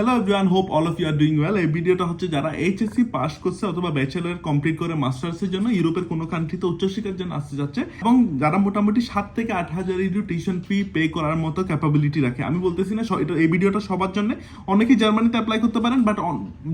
Hello everyone hope all of you doing well এই ভিডিওটা হচ্ছে যারা এইচএসসি পাস করছে অথবা ব্যাচেলর কমপ্লিট করে মাস্টার্সের জন্য ইউরোপের কোনো কান্ট্রিতে উচ্চশিক্ষার জন্য আসতে যাচ্ছে এবং যারা মোটামুটি সাত থেকে আট হাজার ইউরো টিউশন ফি পে করার মতো ক্যাপাবিলিটি রাখে। আমি বলতেছি না এই ভিডিওটা সবার জন্য। অনেকেই জার্মানিতে অ্যাপ্লাই করতে পারেন বাট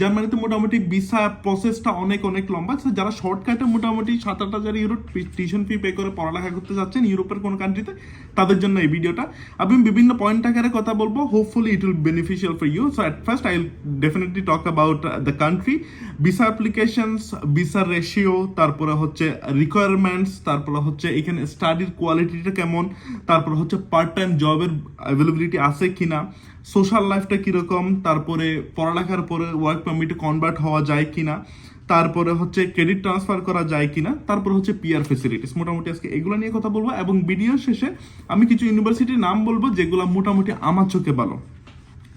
জার্মানিতে মোটামুটি ভিসা প্রসেসটা অনেক অনেক লম্বা। যারা শর্টকাটে মোটামুটি সাত আট হাজার ইউরো টিউশন ফি পে করে পড়ালেখা করতে যাচ্ছেন ইউরোপের কোনো কান্ট্রিতে তাদের জন্য এই ভিডিওটা। আমি বিভিন্ন পয়েন্ট আকারে কথা বলব। Hopefully it will beneficial for you so at first I definitely talk about the country visa applications visa ratio তারপরে হচ্ছে রিকোয়ারমেন্টস তারপরে হচ্ছে এখানে স্টাডির কোয়ালিটিটা কেমন, তারপরে হচ্ছে পার্ট টাইম জবের অ্যাভেলেবিলিটি আছে কিনা সোশ্যাল লাইফটা কীরকম, তারপরে পড়ালেখার পরে ওয়ার্ক পারমিটে কনভার্ট হওয়া যায় কিনা, তারপরে হচ্ছে ক্রেডিট ট্রান্সফার করা যায় কিনা, তারপর হচ্ছে পিআর ফেসিলিটিস মোটামুটি আজকে এগুলো নিয়ে কথা বলব এবং ভিডিও শেষে আমি কিছু ইউনিভার্সিটির নাম বলব যেগুলো মোটামুটি আমার চোখে ভালো।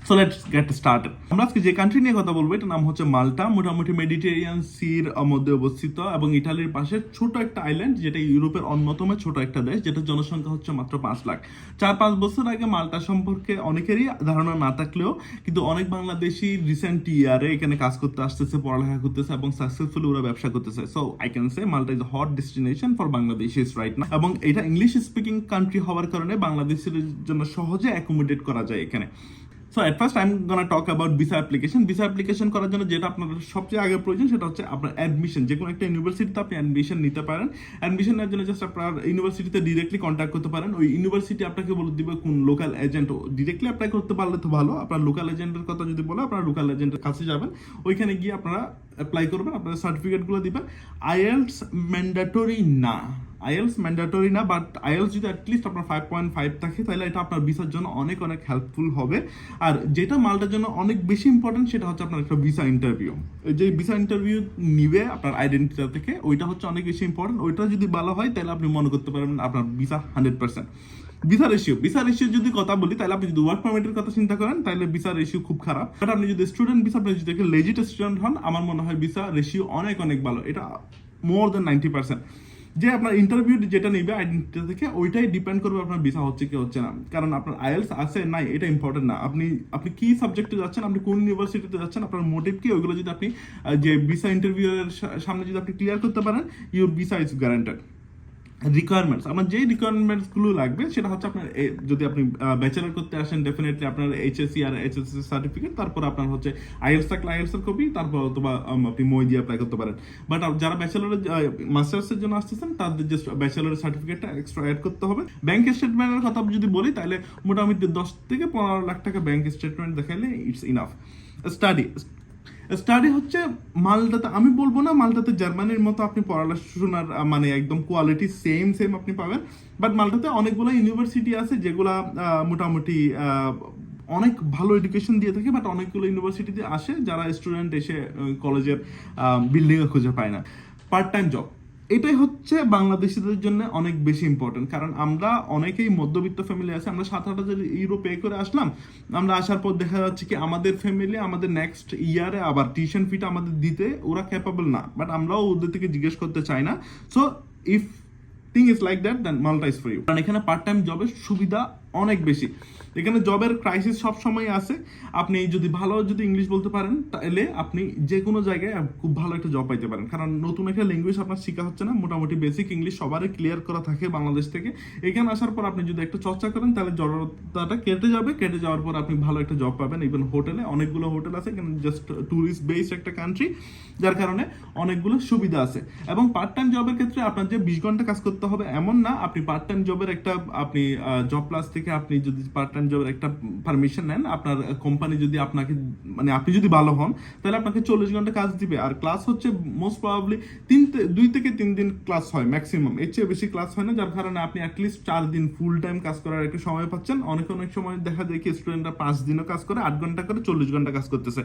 সো লেটস গেট স্টার্টেড আমরা আজকে যে কান্ট্রি নিয়ে কথা বলব, এটার নাম হচ্ছে মাল্টা। মোটামুটি মেডিটেরিয়ান সির মধ্যে অবস্থিত এবং ইটালির পাশে ছোট একটা আইল্যান্ড যেটা ইউরোপের অন্যতম ছোট একটা দেশ, যেটার জনসংখ্যা হচ্ছে মাত্র পাঁচ লাখ। চার পাঁচ বছর আগে মাল্টা সম্পর্কে অনেকেরই ধারণা না থাকলেও, কিন্তু অনেক বাংলাদেশি রিসেন্ট ইয়ারে এখানে কাজ করতে আসতেছে, পড়ালেখা করতেছে এবং সাকসেসফুলি ওরা ব্যবসা করতেছে। So I can say Malta is hot destination for Bangladeshis right না এবং এটা ইংলিশ স্পিকিং কান্ট্রি হওয়ার কারণে বাংলাদেশের জন্য সহজে অ্যাকোমোডেট করা যায় এখানে। So at first I am gonna talk about visa application visa application করার জন্য যেটা আপনার সবচেয়ে আগে প্রয়োজন সেটা হচ্ছে আপনার অ্যাডমিশন যে কোনো একটা ইউনিভার্সিটিতে আপনি অ্যাডমিশন নিতে পারেন। অ্যাডমিশন নেওয়ার জন্য জাস্ট আপনার ইউনিভার্সিটিতে ডিরেক্টলি কন্ট্যাক্ট করতে পারেন। ওই ইউনিভার্সিটি আপনাকে বলে দিবে কোন লোকাল এজেন্ট ডিরেক্টলি অ্যাপ্লাই করতে পারলে তো ভালো। আপনার লোকাল এজেন্টের কথা যদি বলে, আপনার লোকাল এজেন্টের কাছে যাবেন। ওইখানে গিয়ে আপনারা অ্যাপ্লাই করবেন, আপনার সার্টিফিকেটগুলো দিবেন। আইএলস ম্যান্ডাটরি না। আইএলস ম্যান্ডাটরি না বাট আইএলস যদি অ্যাটলিস্ট আপনার ফাইভ পয়েন্ট ফাইভ থাকে, তাহলে এটা আপনার ভিসার জন্য অনেক অনেক হেল্পফুল হবে। আর যেটা মালটার জন্য অনেক বেশি ইম্পর্টেন্ট সেটা হচ্ছে আপনার একটা ভিসা ইন্টারভিউ যে ভিসা ইন্টারভিউ নিবে আপনার আইডেন্টিটা থেকে, ওইটা হচ্ছে অনেক বেশি ইম্পর্টেন্ট ওইটা যদি ভালো হয়, তাহলে আপনি মনে করতে পারবেন আপনার visa hundred percent visa ratio visa ratio যদি কথা বলি, তাহলে আপনি যদি ওয়ার্ক পারমিটের কথা চিন্তা করেন, তাহলে ভিসা রেশিও খুব খারাপ। বাট আপনি যদি স্টুডেন্ট ভিসা আপনি যদি লেজিট স্টুডেন্ট হন, আমার মনে হয় ভিসা রেশিও অনেক অনেক ভালো। এটা মোর দেন নাইনটি পার্সেন্ট যে আপনার ইন্টারভিউ যেটা নেবে আইডেন্টিটি থেকে ওইটাই ডিপেন্ড করবে আপনার ভিসা হচ্ছে কি হচ্ছে না। কারণ আপনার আইএলস আছে, নাই, এটা ইম্পর্টেন্ট না। আপনি আপনি কি সাবজেক্টে যাচ্ছেন, আপনি কোন ইউনিভার্সিটিতে যাচ্ছেন, আপনার মোটিভ কি, ওইগুলো যদি আপনি যে ভিসা ইন্টারভিউ এর সা- সামনে যদি আপনি ক্লিয়ার করতে পারেন your visa is guaranteed requirements আমার যেই রিকোয়ারমেন্টসগুলো লাগবে, সেটা হচ্ছে আপনার যদি আপনি ব্যাচেলার করতে আসেন ডেফিনেটলি আপনার এইচএসসি আর এইচএসসি সার্টিফিকেট তারপর আপনার হচ্ছে আইএলস থাকলে আইএলস এর কপি তারপর অথবা আপনি মই দিয়ে অ্যাপ্লাই করতে পারেন। বাট যারা ব্যাচেলারের মাস্টার্সের জন্য আসতেছেন, তাদের যে ব্যাচেলারের সার্টিফিকেটটা এক্সট্রা অ্যাড করতে হবে। ব্যাংক স্টেটমেন্টের কথা যদি বলি, তাহলে মোটামুটি দশ থেকে পনেরো লাখ টাকা ব্যাংক স্টেটমেন্ট দেখাইলে ইটস ইনাফ স্টাডি স্টাডি হচ্ছে মালদাতে, আমি বলব না মালদাতে জার্মানির মতো আপনি পড়াশোনার মানে একদম কোয়ালিটি সেম সেম আপনি পাবেন। বাট মালদাতে অনেকগুলো ইউনিভার্সিটি আছে যেগুলা মোটামুটি অনেক ভালো এডুকেশন দিয়ে থাকে বাট অনেকগুলো ইউনিভার্সিটিতে আসে যারা স্টুডেন্ট এসে কলেজের বিল্ডিংয়ে খুঁজে পায় না। পার্ট টাইম জব এটাই হচ্ছে বাংলাদেশিদের জন্য অনেক বেশি ইম্পর্টেন্ট কারণ আমরা অনেকেই মধ্যবিত্ত ফ্যামিলি আছে, আমরা সাত আট হাজার ইউরো পে করে আসলাম। আমরা আসার পর দেখা যাচ্ছে কি আমাদের ফ্যামিলি আমাদের নেক্সট ইয়ারে আবার টিউশন ফিটা আমাদের দিতে ওরা ক্যাপাবল না। বাট আমরাও ওদের থেকে জিজ্ঞেস করতে চাই না। So if thing is like that then Malta is for you কারণ এখানে পার্ট টাইম জবের সুবিধা অনেক বেশি। এখানে জবের ক্রাইসিস সব সময় আছে। আপনি যদি ভালো যদি ইংলিশ বলতে পারেন, তাহলে আপনি যে কোনো জায়গায় খুব ভালো একটা জব পাইতে পারেন। কারণ নতুন একটা ল্যাঙ্গুয়েজ আপনার শেখা হচ্ছে না। মোটামুটি বেসিক ইংলিশ সবারই ক্লিয়ার করা থাকে বাংলাদেশ থেকে। এখানে আসার পর আপনি যদি একটু চর্চা করেন, তাহলে জড়তাটা কেটে যাবে। কেটে যাওয়ার পর আপনি ভালো একটা জব পাবেন। ইভেন হোটেলে অনেকগুলো হোটেল আছে। এখানে জাস্ট ট্যুরিস্ট বেসড একটা কান্ট্রি যার কারণে অনেকগুলো সুবিধা আছে। এবং পার্ট টাইম জবের ক্ষেত্রে আপনার যে বিশ ঘণ্টা কাজ করতে হবে, এমন না। আপনি পার্ট টাইম জবের একটা, আপনি জব প্লাস থেকে আপনি যদি পার্ট টাইম জবের একটা পারমিশন নেন, আপনার কোম্পানি যদি আপনাকে মানে আপনি যদি ভালো হন, তাহলে আপনাকে চল্লিশ ঘণ্টা কাজ দিবে। আর ক্লাস হচ্ছে মোস্ট প্রবাবলি তিন দুই থেকে তিন দিন ক্লাস হয় ম্যাক্সিমাম এর চেয়ে বেশি ক্লাস হয় না, যার কারণে আপনি অ্যাটলিস্ট চার দিন ফুল টাইম কাজ করার একটা সময় পাচ্ছেন। অনেক অনেক সময় দেখা যায় কি স্টুডেন্টরা পাঁচ দিনও কাজ করে, আট ঘণ্টা করে, চল্লিশ ঘণ্টা কাজ করতেছে।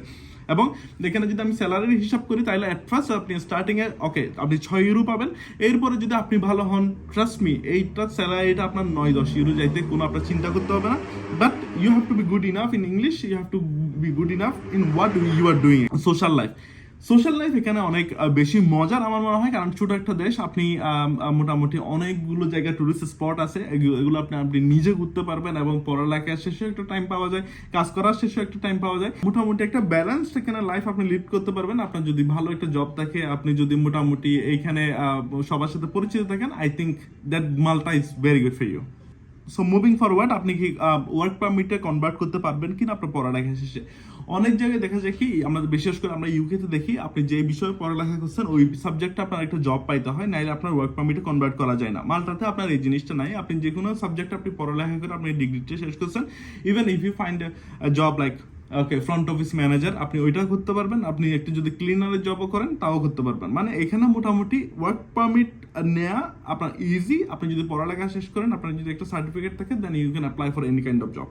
এবং এখানে যদি আমি স্যালারির হিসাব করি, তাহলে অ্যাট ফার্স্ট আপনি স্টার্টিং এ ওকে আপনি ছয় ইউরো পাবেন। এরপরে যদি আপনি ভালো হন ট্রাস্ট মি এইটা স্যালারিটা আপনার নয়, দশ ইউরো যাইতে কোনো আপনার চিন্তা করতে হবে না। But you have to be good enough in English you have to be good enough in what you are doing social life social life এখানে অনেক বেশি মজার আমার মনে হয়, কারণ ছোট একটা দেশ, আপনি মোটামুটি অনেকগুলো জায়গায় টুরিস্ট স্পট আছে, এগু- এগুলো আপনি আপনি নিজে ঘুরতে পারবেন এবং পড়ালেখা শেষে একটা টাইম পাওয়া যায়, কাজ করার শেষে একটা টাইম পাওয়া যায়। মোটামুটি একটা ব্যালেন্স এখানে লাইফ আপনি লিড করতে পারবেন। আপনার যদি ভালো একটা জব থাকে, আপনি যদি মোটামুটি এইখানে সবার সাথে পরিচিত থাকেন I think that Malta is very good for you so moving forward আপনি কি ওয়ার্ক পারমিটে কনভার্ট করতে পারবেন কিনা আপনার পড়ালেখা শেষে? অনেক জায়গায় দেখা যায় কি, আমরা বিশেষ করে আমরা ইউকেতে দেখি, আপনি যে বিষয়ে পড়ালেখা করছেন, ওই সাবজেক্টটা আপনার একটা জব পাইতে হয়, নাইলে আপনার ওয়ার্ক পারমিটে কনভার্ট করা যায় না। মালটাতে আপনার এই জিনিসটা নাই, আপনি যে কোনো সাবজেক্ট আপনি পড়ালেখা করে আপনি ডিগ্রিটা শেষ করছেন। Even if you find job like okay front office manager আপনি ওইটাও করতে পারবেন। আপনি একটু যদি ক্লিনারের জবও করেন, তাও করতে পারবেন। মানে এখানে মোটামুটি ওয়ার্ক পারমিট নেওয়া আপনার ইজি আপনি যদি পড়ালেখা শেষ করেন, আপনার যদি একটা সার্টিফিকেট থাকে then you can apply for any kind of job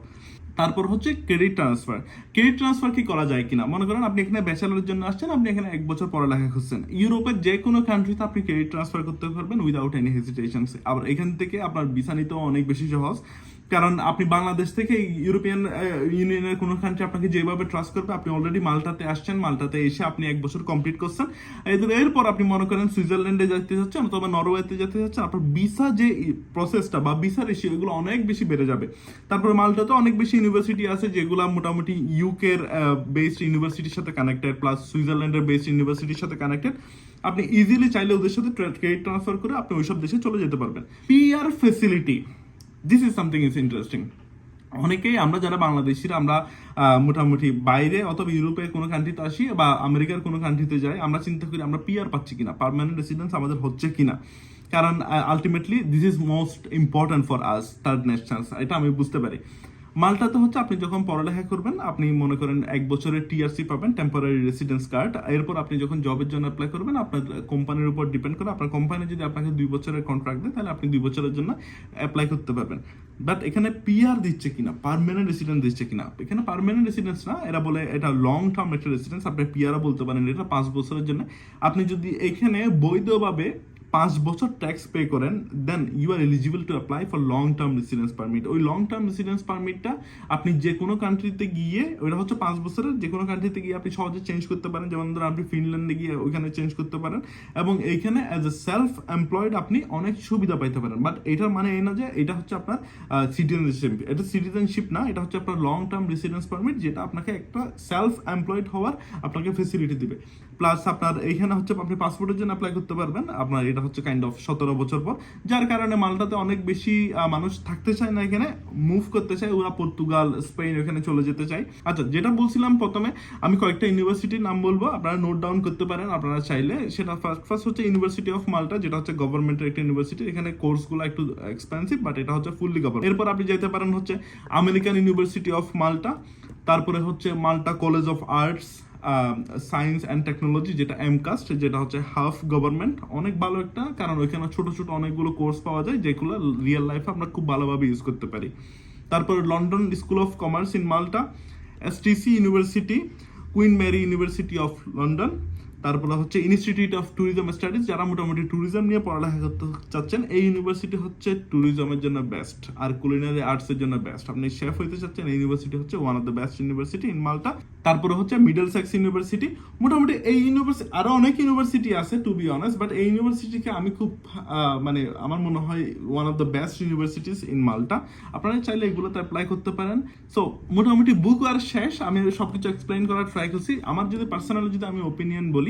তারপর হচ্ছে ক্রেডিট ট্রান্সফার ক্রেডিট ট্রান্সফার কি করা যায় কিনা? মনে করেন আপনি এখানে ব্যাচেলারের জন্য আসছেন, আপনি এখানে এক বছর পড়ালেখা করছেন ইউরোপের যে কোনো কান্ট্রিতে আপনি ক্রেডিট ট্রান্সফার করতে পারবেন উইদাউট এনি হেজিটেশন আবার এখান থেকে আপনার ভিসা নিতেও অনেক বেশি সহজ। কারণ আপনি বাংলাদেশ থেকে ইউরোপিয়ান ইউনিয়নের কোনো কান্ট্রি আপনাকে যেভাবে ট্রাস্ট করবে, আপনি অলরেডি মাল্টাতে আসছেন, মাল্টাতে এসে আপনি এক বছর কমপ্লিট করছেন। এরপর আপনি মনে করেন সুইজারল্যান্ডে যেতে যাচ্ছেন অথবা নরওয়েতে যেতে যাচ্ছেন, আপনার ভিসা যে প্রসেসটা বা ভিসা রেশিও এগুলো অনেক বেশি বেড়ে যাবে। তারপর মাল্টাতে অনেক বেশি ইউনিভার্সিটি আছে, যেগুলো মোটামুটি ইউকের বেসড ইউনিভার্সিটির সাথে কানেক্টেড প্লাস সুইজারল্যান্ডের বেসড ইউনিভার্সিটির সাথে কানেক্টেড আপনি ইজিলি চাইলে ওদের সাথে ক্রেডিট ট্রান্সফার করে আপনি ওইসব দেশে চলে যেতে পারবেন। PR facility this is something is interesting অনেকেই আমরা যারা বাংলাদেশিরা, আমরা মোটামুটি বাইরে অথবা ইউরোপের কোনো কান্ট্রিতে আসি বা আমেরিকার কোনো কান্ট্রিতে যাই, আমরা চিন্তা করি আমরা পিআর পাচ্ছি কিনা পারমানেন্ট রেসিডেন্স আমাদের হচ্ছে কিনা। কারণ ultimately this is most important for us third nationals এটা আমি বুঝতে পারি। মালটাতে হচ্ছে আপনি যখন পড়ালেখা করবেন, আপনি মনে করেন এক বছরের টিআরসি পাবেন টেম্পোরারি রেসিডেন্স কার্ড এরপর আপনি যখন জবের জন্য অ্যাপ্লাই করবেন, আপনার কোম্পানির উপর ডিপেন্ড করে আপনার কোম্পানি যদি আপনাকে দুই বছরের কন্ট্রাক্ট দেয়, তাহলে আপনি দুই বছরের জন্য অ্যাপ্লাই করতে পারবেন। বাট এখানে পিআর দিচ্ছে কিনা পারমানেন্ট রেসিডেন্স দিচ্ছে কিনা? এখানে পারমানেন্ট রেসিডেন্স না, এরা বলে এটা লং টার্ম একটা রেসিডেন্স আপনি পিআরও বলতে পারেন, এটা পাঁচ বছরের জন্য। আপনি যদি এখানে বৈধভাবে পাঁচ বছর ট্যাক্স পে করেন then you are eligible to apply for long term residence permit ওই লং টার্ম রেসিডেন্স পারমিটটা আপনি যে কোনো কান্ট্রিতে গিয়ে, ওইটা হচ্ছে পাঁচ বছরের যে কোনো কান্ট্রিতে গিয়ে আপনি সহজে চেঞ্জ করতে পারেন। যেমন ধরুন, আপনি ফিনল্যান্ডে গিয়ে ওইখানে চেঞ্জ করতে পারেন। এবং এইখানে অ্যাজ এ সেলফ এমপ্লয়েড আপনি অনেক সুবিধা পাইতে পারেন। বাট এটার মানে এই না যে এটা হচ্ছে আপনার সিটিজেনশিপ এটা সিটিজেনশিপ না, এটা হচ্ছে আপনার লং টার্ম রেসিডেন্স পারমিট যেটা আপনাকে একটা সেলফ এমপ্লয়েড হওয়ার আপনাকে ফেসিলিটি দিবে। প্লাস আপনার এইখানে হচ্ছে আপনি পাসপোর্টের জন্য অ্যাপ্লাই করতে পারবেন। আপনার এটা হচ্ছে কাইন্ড অফ সতেরো বছর পর। যার কারণে মালটাতে অনেক বেশি মানুষ থাকতে চায় না এখানে মুভ করতে চায়, ওরা পর্তুগাল, স্পেন ওখানে চলে যেতে চায়। আচ্ছা যেটা বলছিলাম প্রথমে, আমি কয়েকটা ইউনিভার্সিটির নাম বলব, আপনারা নোট ডাউন করতে পারেন, আপনারা চাইলে। সেটা ফার্স্ট ফার্স্ট হচ্ছে ইউনিভার্সিটি অফ মাল্টা যেটা হচ্ছে গভর্নমেন্টের একটা ইউনিভার্সিটি এখানে কোর্সগুলো একটু এক্সপেন্সিভ বাট এটা হচ্ছে ফুললি গভর্নমেন্ট এরপর আপনি যেতে পারেন হচ্ছে আমেরিকান ইউনিভার্সিটি অফ মাল্টা তারপরে হচ্ছে Malta College of Arts Science and Technology যেটা এমকাস্ট যেটা হচ্ছে হাফ গভর্নমেন্ট অনেক ভালো একটা, কারণ ওইখানে ছোট ছোট অনেকগুলো কোর্স পাওয়া যায় যেগুলো রিয়েল লাইফে আমরা খুব ভালোভাবে ইউজ করতে পারি। তারপর London School of Commerce in Malta STC University Queen Mary University of London তারপরে হচ্ছে ইনস্টিটিউট অফ ট্যুরিজম স্টাডিজ যারা মোটামুটি ট্যুরিজম নিয়ে পড়ালেখা করতে চাচ্ছেন, এই ইউনিভার্সিটি হচ্ছে ট্যুরিজমের জন্য বেস্ট আর কুলিনারি আর্টসের জন্য বেস্ট আপনি শেফ হইতে চাচ্ছেন, এই ইউনিভার্সিটি হচ্ছে one of the best university in Malta তারপরে হচ্ছে মিডল সেক্স ইউনিভার্সিটি মোটামুটি এই ইউনিভার্সিটি আরও অনেক ইউনিভার্সিটি আছে টু বি অনেস্ট বাট এই ইউনিভার্সিটিকে আমি খুব মানে আমার মনে হয় one of the best universities in Malta আপনারা চাইলে এগুলোতে অ্যাপ্লাই করতে পারেন। সো মোটামুটি বুক আর শেষ। আমি সবকিছু এক্সপ্লেন করার ট্রাই করছি। আমার যদি পার্সোনালি যদি আমি ওপিনিয়ন বলি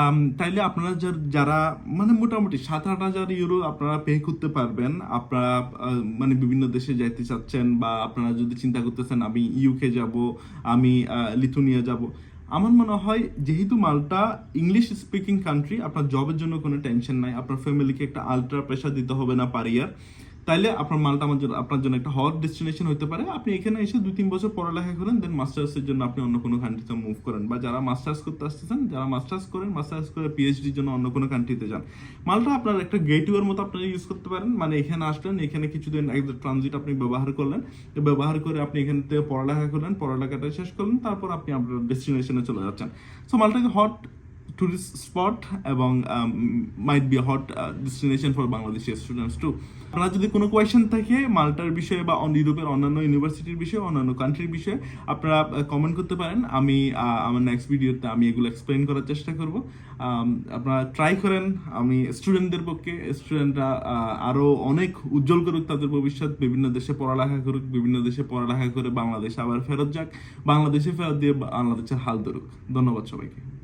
আম, তাইলে আপনারা যারা মানে মোটামুটি সাত আট হাজার ইউরো আপনারা পে করতে পারবেন। আপনারা মানে বিভিন্ন দেশে যাইতে চাচ্ছেন বা আপনারা যদি চিন্তা করতেছেন আমি ইউকে যাব আমি লিথুনিয়া যাব। আমার মনে হয় যেহেতু মালটা ইংলিশ স্পিকিং কান্ট্রি আপনার জবের জন্য কোনো টেনশন নাই। আপনার ফ্যামিলিকে একটা আলট্রা প্রেশার দিতে হবে না পার তাইলে আপনার মালটা আমার জন্য আপনার জন্য একটা হট ডেস্টিনেশন হতে পারে। আপনি এখানে এসে দুই তিন বছর পড়ালেখা করেন দেন মাস্টার্সের জন্য আপনি অন্য কোনো কান্ট্রিতে মুভ করেন বা যারা মাস্টার্স করতে আসতেছেন, যারা মাস্টার্স করেন মাস্টার্স করে পিএইচডির জন্য অন্য কোনো কান্ট্রিতে যান। মালটা আপনার একটা গেটওয়ের মতো আপনারা ইউজ করতে পারেন। মানে এখানে আসলেন, এখানে কিছুদিন ট্রানজিট আপনি ব্যবহার করলেন। ব্যবহার করে আপনি এখান থেকে পড়ালেখা করলেন, পড়ালেখাটা শেষ করলেন, তারপর আপনি আপনার ডেস্টিনেশনে চলে যাচ্ছেন। সো মালটাকে হট টুরিস্ট স্পট এবং might be hot destination for Bangladeshi students to আপনার যদি কোনো কোয়েশ্চেন থাকে মাল্টার বিষয়ে বা ইউরোপের অন্যান্য ইউনিভার্সিটির বিষয়ে, অন্যান্য কান্ট্রির বিষয়ে, আপনারা কমেন্ট করতে পারেন। আমি আমার নেক্সট ভিডিওতে আমি এগুলো এক্সপ্লেন করার চেষ্টা করব। আপনারা ট্রাই করেন। আমি স্টুডেন্টদের পক্ষে স্টুডেন্টরা আরও অনেক উজ্জ্বল করুক তাদের ভবিষ্যৎ। বিভিন্ন দেশে পড়ালেখা করুক, বিভিন্ন দেশে পড়ালেখা করে বাংলাদেশে আবার ফেরত যাক। বাংলাদেশে ফেরত দিয়ে বাংলাদেশের হাল ধরুক। ধন্যবাদ সবাইকে।